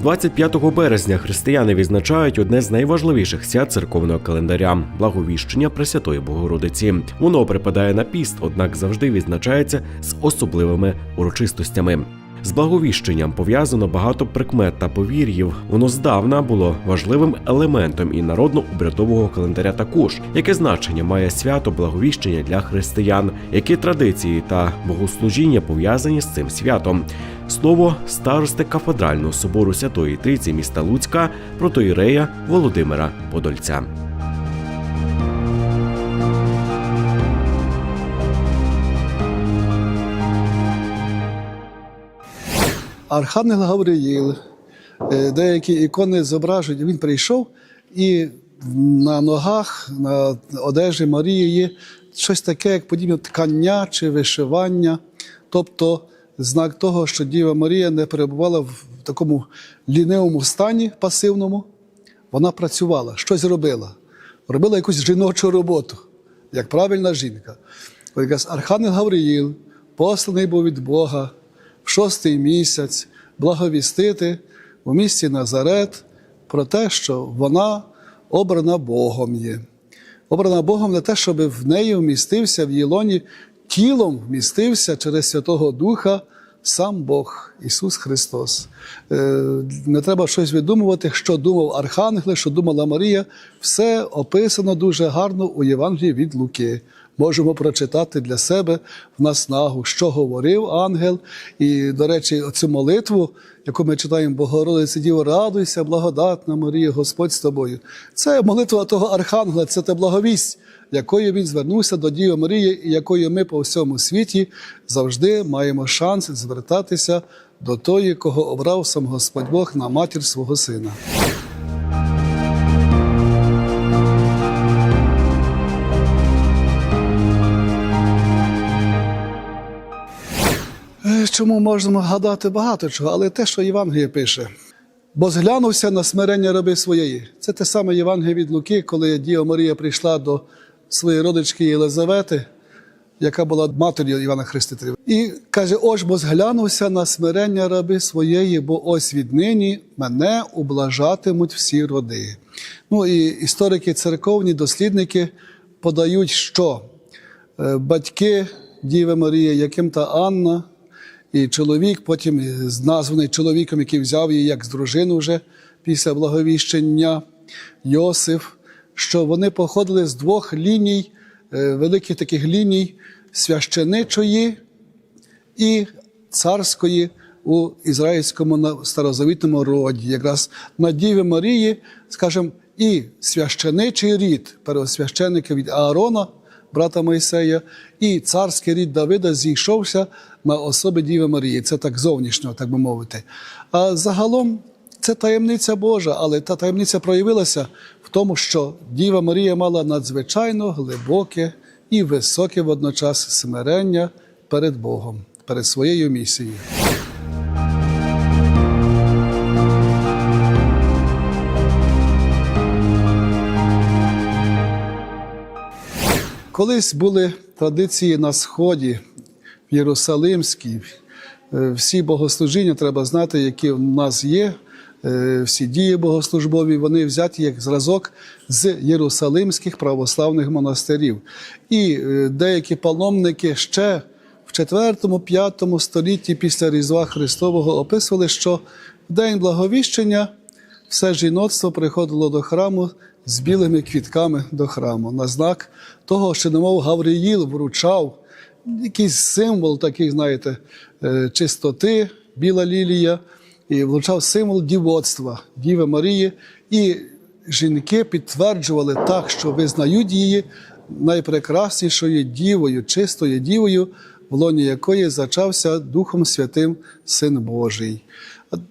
25 березня християни відзначають одне з найважливіших свят церковного календаря благовіщення Пресвятої Богородиці. Воно припадає на піст, однак завжди відзначається з особливими урочистостями. З благовіщенням пов'язано багато прикмет та повір'їв. Воно здавна було важливим елементом і народно-обрядового календаря також. Яке значення має свято благовіщення для християн? Які традиції та богослужіння пов'язані з цим святом? Слово старости кафедрального собору Святої Трійці міста Луцька протоїрея Володимира Подольця. Архангел Гавриїл, е, деякі ікони зображують, він прийшов і на ногах, на одежі Марії є щось таке, як подібне ткання чи вишивання, тобто знак того, що Діва Марія не перебувала в такому лінивому стані пасивному, вона працювала, щось робила, робила якусь жіночу роботу, як правильна жінка. Архангел Гавриїл, посланий був від Бога в шостий місяць, благовістити у місті Назарет про те, що вона обрана Богом є. Обрана Богом не те, щоб в неї вмістився в її лоні, тілом вмістився через Святого Духа сам Бог, Ісус Христос. Е, Не треба щось видумувати, що думав Архангел, що думала Марія. Все описано дуже гарно у Євангелії від Луки. Можемо прочитати для себе в наснагу, що говорив ангел. І, до речі, цю молитву, яку ми читаємо Богородице Діво, радуйся, благодатна Марія, Господь з тобою. Це молитва того архангела, це та благовість, якою він звернувся до Діви Марії, і якою ми по всьому світі завжди маємо шанс звертатися до тої, кого обрав сам Господь Бог на матір свого сина. Чому можемо гадати багато чого, але те, що Євангеліє пише. Бо зглянувся на смирення раби своєї. Це те саме Євангеліє від Луки, коли Діва Марія прийшла до своєї родички Єлизавети, яка була матір'ю Івана Хрестителя. І каже: ось бо зглянувся на смирення раби своєї, бо ось віднині мене ублажатимуть всі роди. Ну і історики церковні, дослідники подають, що е, батьки Діви Марії, яким та Анна, і чоловік, потім названий чоловіком, який взяв її як з дружину вже після благовіщення, Йосиф, що вони походили з двох ліній, е, великих таких ліній священичої і царської у ізраїльському старозавітному роді. Якраз на Діві Марії, скажімо, і священичий рід первосвященника від Аарона, брата Мойсея, і царський рід Давида зійшовся на особи Діви Марії. Це так зовнішньо, так би мовити. А загалом це таємниця Божа, але та таємниця проявилася в тому, що Діва Марія мала надзвичайно глибоке і високе водночас смирення перед Богом, перед своєю місією. Колись були традиції на Сході, в Єрусалимській. Е, Всі богослужіння треба знати, які в нас є. Е, Всі дії богослужбові, вони взяті як зразок з єрусалимських православних монастирів. І е, деякі паломники ще в 4-5 столітті після Різдва Христового описували, що в день благовіщення все жіноцтво приходило до храму з білими квітками до храму на знак того, що немов Гавриїл вручав якийсь символ такий, знаєте, е, чистоти, біла лілія, і влучав символ дівоцтва Діви Марії. І жінки підтверджували так, що визнають її найпрекраснішою дівою, чистою дівою, в лоні якої зачався Духом Святим Син Божий.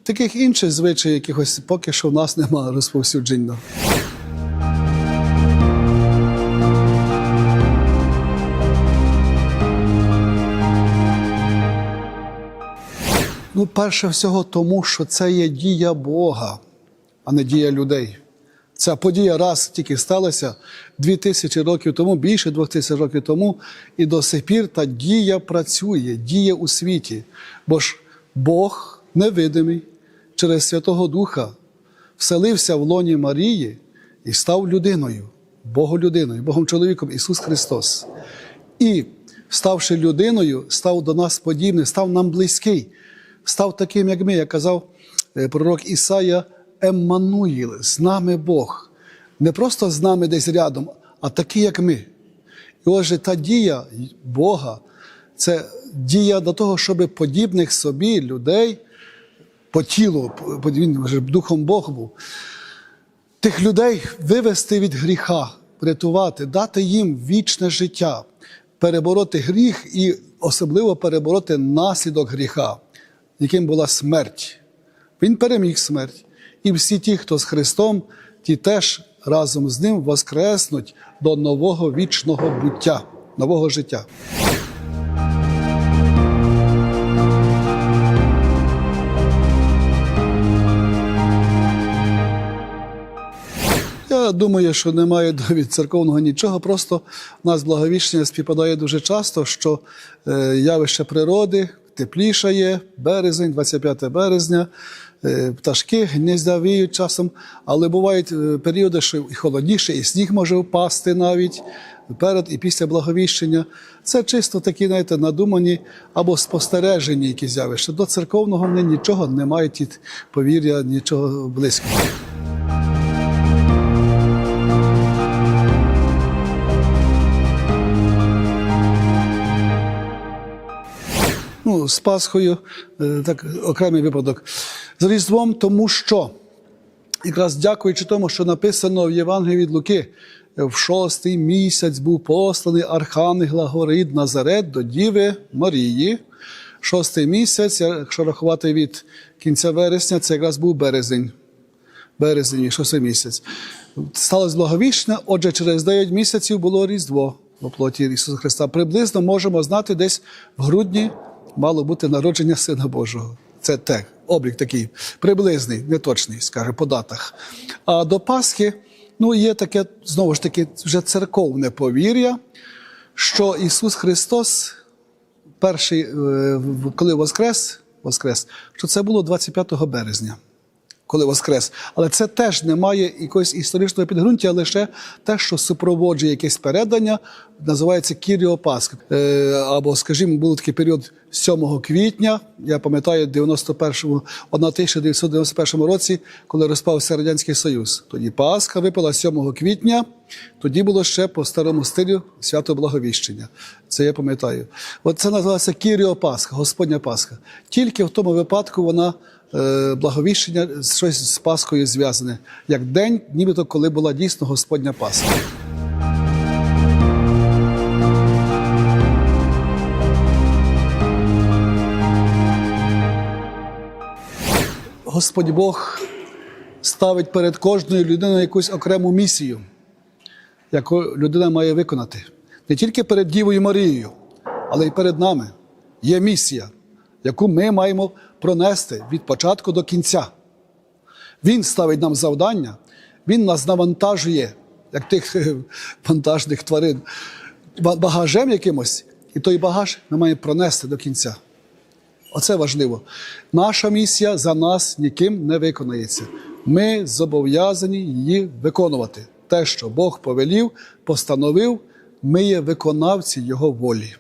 Таких інших звичаїв, якихось поки що в нас немає розповсюдження. Ну, перше всього, тому що це є дія Бога, а не дія людей. Ця подія раз тільки сталася дві тисячі років тому, більше двох тисяч років тому, і до сих пір та дія працює, діє у світі. Бо ж Бог невидимий, через Святого Духа вселився в лоні Марії і став людиною, Боголюдиною, Богом чоловіком Ісус Христос. І, ставши людиною, став до нас подібний, став нам близький, став таким, як ми, як казав е, пророк Ісая, Еммануїл, з нами Бог. Не просто з нами десь рядом, а такий, як ми. І отже, та дія Бога це дія до того, щоб подібних собі людей по тілу, він вже духом Бог був, тих людей вивести від гріха, врятувати, дати їм вічне життя, перебороти гріх і особливо перебороти наслідок гріха, яким була смерть. Він переміг смерть. І всі ті, хто з Христом, ті теж разом з ним воскреснуть до нового вічного буття, нового життя. Я думаю, що немає від церковного нічого. Просто у нас благовіщення співпадає дуже часто, що е, явище природи теплішає, березень, 25 березня, е, пташки гнізда віють часом, але бувають е, періоди, що і холодніше, і сніг може впасти навіть перед і після благовіщення. Це чисто такі, знаєте, надумані або спостережені якісь явища. До церковного нічого не мають повір'я, нічого близького. З Пасхою, е, так, окремий випадок. З Різдвом, тому що, якраз дякуючи тому, що написано в Євангелії від Луки, в шостий місяць був посланий архангел Горид Назарет до Діви Марії. Шостий місяць, якщо рахувати від кінця вересня, це якраз був березень. Березень, шостий місяць. Сталося благовіщення, отже, через 9 місяців було Різдво в плоті Ісуса Христа. Приблизно можемо знати, десь в грудні мало бути народження Сина Божого. Це те, облік такий приблизний, неточний, скаже, по датах. А до Пасхи ну, є таке, знову ж таки, вже церковне повір'я, що Ісус Христос, перший, е, коли Воскрес, Воскрес, що це було 25 березня коли Воскрес. Але це теж не має якогось історичного підґрунтя, лише те, що супроводжує якесь передання, називається Кіріопаск. Е, або, скажімо, був такий період 7 квітня, я пам'ятаю, 91 1991 році, коли розпався Радянський Союз. Тоді Пасха випала 7 квітня, тоді було ще по старому стилю свято Благовіщення. Це я пам'ятаю. От це називається Кіріопасха, Господня Пасха. Тільки в тому випадку вона благовіщення щось з Пасхою зв'язане, як день, нібито коли була дійсно Господня Пасха. Господь Бог ставить перед кожною людиною якусь окрему місію, яку людина має виконати. Не тільки перед Дівою Марією, але й перед нами. Є місія, яку ми маємо пронести від початку до кінця. Він ставить нам завдання, він нас навантажує, як тих вантажних тварин, багажем якимось, і той багаж ми маємо пронести до кінця. Оце важливо. Наша місія за нас ніким не виконається. Ми зобов'язані її виконувати. Те, що Бог повелів, постановив, ми є виконавці Його волі.